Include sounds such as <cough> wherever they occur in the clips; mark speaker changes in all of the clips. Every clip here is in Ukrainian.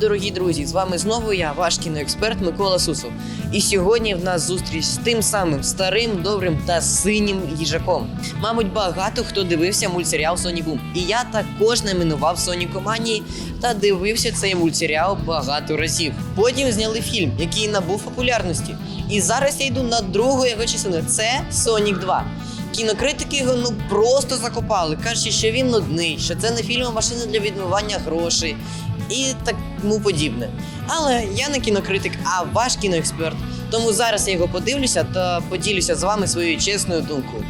Speaker 1: дорогі друзі! З вами знову я, ваш кіноексперт Микола Сусов. І сьогодні в нас зустріч з тим самим старим, добрим та синім їжаком. Мабуть, багато хто дивився мультсеріал Соні Бум. І я також не минував Соні Команії та дивився цей мультсеріал багато разів. Потім зняли фільм, який набув популярності. І зараз я йду на другу його частину. Це Сонік 2. Кінокритики його ну просто закопали, кажучи, що він нудний, що це не фільм, машина для відмивання грошей і тому подібне. Але я не кінокритик, а ваш кіноексперт. Тому зараз я його подивлюся та поділюся з вами своєю чесною думкою.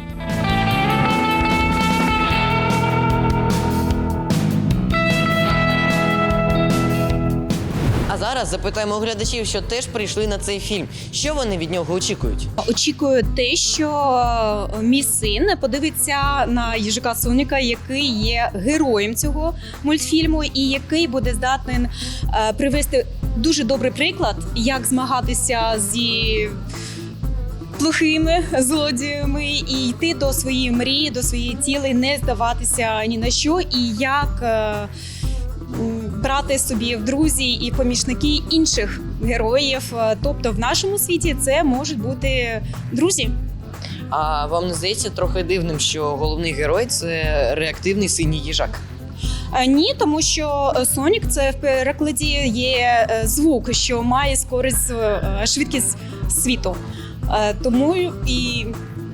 Speaker 1: А зараз запитаємо у глядачів, що теж прийшли на цей фільм. Що вони від нього очікують?
Speaker 2: Очікую те, що е, мій син подивиться на їжака Соніка, який є героєм цього мультфільму, і який буде здатний е, привести дуже добрий приклад, як змагатися зі плохими злодіями і йти до своєї мрії, до своєї цілей, не здаватися ні на що, і як. Брати собі в друзі і помічники інших героїв. Е, Тобто, в нашому світі це можуть бути друзі.
Speaker 1: А вам не здається трохи дивним, що головний герой це реактивний синій їжак?
Speaker 2: Е, Ні, тому що е, Сонік це в перекладі є звук, що має скорість швидкість світу. Тому і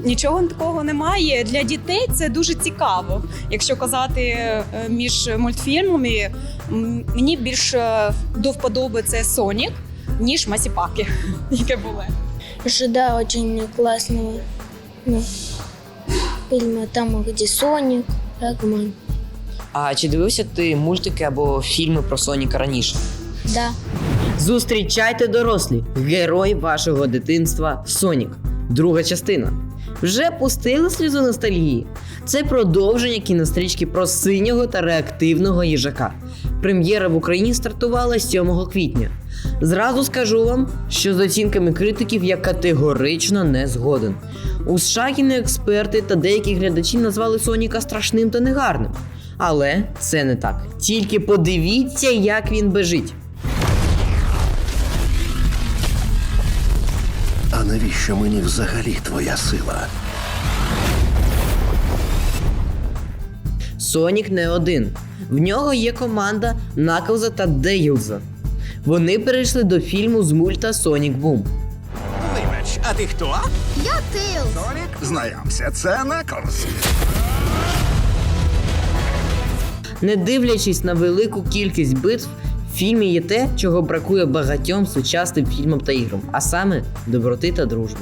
Speaker 2: нічого такого немає. Для дітей це дуже цікаво. Якщо казати е, між мультфільмами, м, мені більше до вподоби це Сонік, ніж Масіпаки, <laughs> яке були.
Speaker 3: Что да, очень классные ну, фильмы. Там, где Соник, Эгман.
Speaker 1: А чи дивився ти мультики або фільми про Соніка раніше?
Speaker 3: Да.
Speaker 1: Зустрічайте дорослі! Герой вашого дитинства Сонік. Друга частина. Вже пустили сльозу ностальгії. Це продовження кінострічки про синього та реактивного їжака. Прем'єра в Україні стартувала 7 квітня. Зразу скажу вам, що з оцінками критиків я категорично не згоден. У США кіноексперти та деякі глядачі назвали Соніка страшним та негарним. Але це не так. Тільки подивіться, як він бежить.
Speaker 4: А навіщо мені взагалі твоя сила?
Speaker 1: Сонік не один. В нього є команда Наклза та Дейлза. Вони перейшли до фільму з мульта Сонік Бум.
Speaker 5: Вибач, а ти хто?
Speaker 6: Я Тейлз.
Speaker 4: Знайомся, це Наклз.
Speaker 1: Не дивлячись на велику кількість битв, в фільмі є те, чого бракує багатьом сучасним фільмам та іграм, а саме доброти та дружби.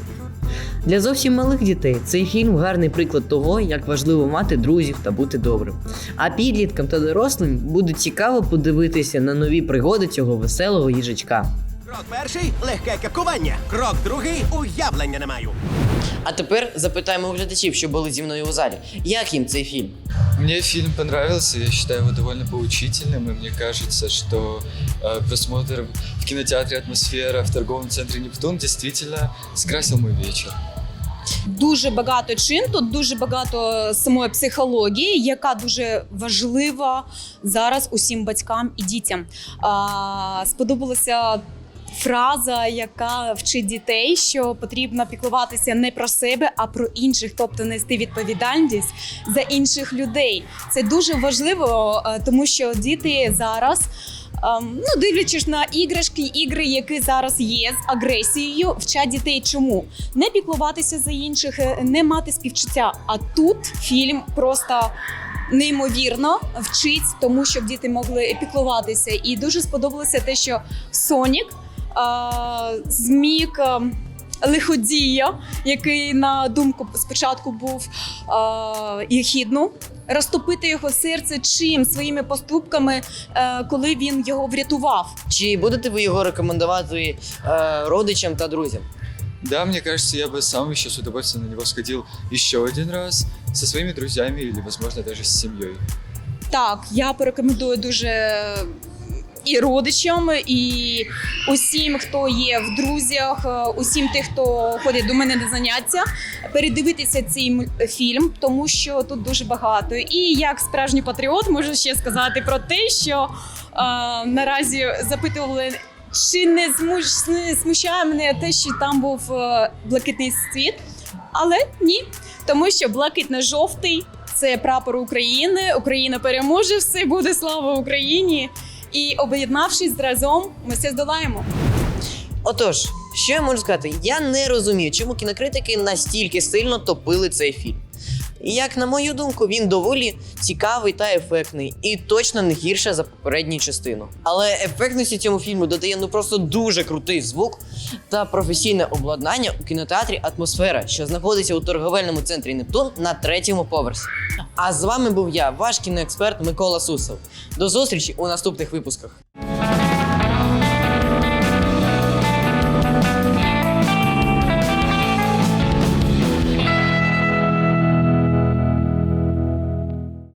Speaker 1: Для зовсім малих дітей цей фільм гарний приклад того, як важливо мати друзів та бути добрим. А підліткам та дорослим буде цікаво подивитися на нові пригоди цього веселого їжачка.
Speaker 5: Крок перший легке кепкування. Крок другий уявлення не маю.
Speaker 1: А тепер запитаємо у глядачів, що були зі мною у залі. Як їм цей фільм?
Speaker 7: Мне фильм понравился, я считаю его довольно поучительным, и мне кажется, что э, просмотр в кинотеатре «Атмосфера» в торговом центре «Нептун» действительно скрасил мой вечер.
Speaker 2: Дуже багато чин, тут дуже багато самої психології, яка дуже важлива зараз усім батькам і дітям. А, сподобалася фраза, яка вчить дітей, що потрібно піклуватися не про себе, а про інших, тобто нести відповідальність за інших людей. Це дуже важливо, е, тому що діти зараз. Ем, ну, дивлячись на іграшки, ігри, які зараз є з агресією, вчать дітей чому не піклуватися за інших, е, не мати співчуття. А тут фільм просто неймовірно вчить, тому щоб діти могли піклуватися. І дуже сподобалося те, що Сонік е, зміг. е, Лиходія, який на думку спочатку був е, єхідну, розтопити його серце чим своїми поступками, е, коли він його врятував.
Speaker 1: Чи будете ви його рекомендувати е, родичам та друзям?
Speaker 7: Да, мне кажется, я бы сам еще с удовольствием на него сходил еще один раз со своими друзьями или, возможно, даже с семьей.
Speaker 2: Так, я порекомендую дуже і родичам, і усім, хто є в друзях, е, усім тих, хто ходить до мене на заняття, передивитися цей фільм, тому що тут дуже багато. І як справжній патріот можу ще сказати про те, що а, наразі запитували, чи не, змуш... не смущає мене те, що там був е, блакитний світ. Але ні, тому що блакитно-жовтий це прапор України. Україна переможе, все буде слава Україні. І об'єднавшись разом, ми все здолаємо.
Speaker 1: Отож, що я можу сказати? Я не розумію, чому кінокритики настільки сильно топили цей фільм. І як на мою думку, він доволі цікавий та ефектний, і точно не гірше за попередню частину. Але ефектності цьому фільму додає ну просто дуже крутий звук та професійне обладнання у кінотеатрі Атмосфера, що знаходиться у торговельному центрі Нептун на третьому поверсі. А з вами був я, ваш кіноексперт Микола Сусов. До зустрічі у наступних випусках.